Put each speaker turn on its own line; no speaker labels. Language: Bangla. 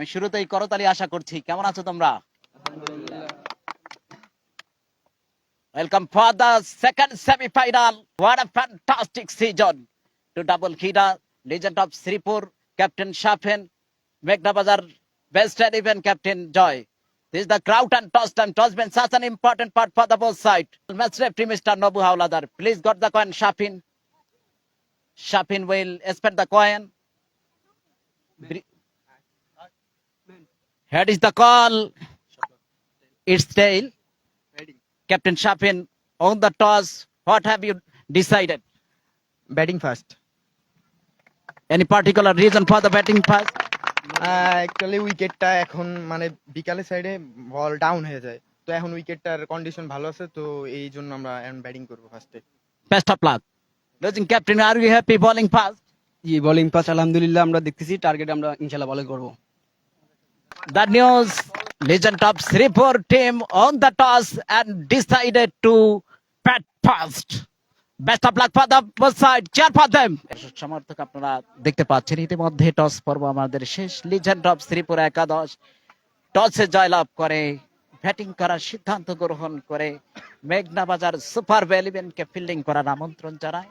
আমি শুরুতেই করতালি আশা করছি কেমন আছো তোমরা for the second semifinal what a fantastic season two double খিডা legend of Shripur captain Shafen মেঘনা Bazar best even captain Joy This is the crowd and toss time. Toss been such an important part for the both side. Match referee Mr. Nobu Howladar. Please got the coin, Shafin. Shafin will spend the coin. Bri- Head is the call. It's tail. Captain Shafin on the toss. What have you decided?
Batting first
Any particular reason for the batting pass?
Actually উইকেটটা এখন মানে বিকালের সাইডে বল ডাউন হয়ে যায় তো এখন উইকেটটার কন্ডিশন ভালো আছে তো এই জন্য আমরা এখন ব্যাটিং করব ফার্স্টে
Best of luck. Losing captain, are you happy bowling fast?
জি বোলিং পাস আলহামদুলিল্লাহ আমরা দেখতেছি টার্গেট আমরা ইনশাল্লাহ বলে করব
The news, legend of Sripur team on the toss and decided to bat first. Best of luck for the both side. Cheer for them. সমর্থক আপনারা দেখতে পাচ্ছেন, ইতিমধ্যে টস পর্ব আমাদের শেষ লিজেন্ড অফ শ্রীপুর একাদশ টসে জয়লাভ করে ব্যাটিং করার সিদ্ধান্ত গ্রহণ করে, মেঘনা বাজার সুপার ইলেভেনকে ফিল্ডিং করার আমন্ত্রণ জানায়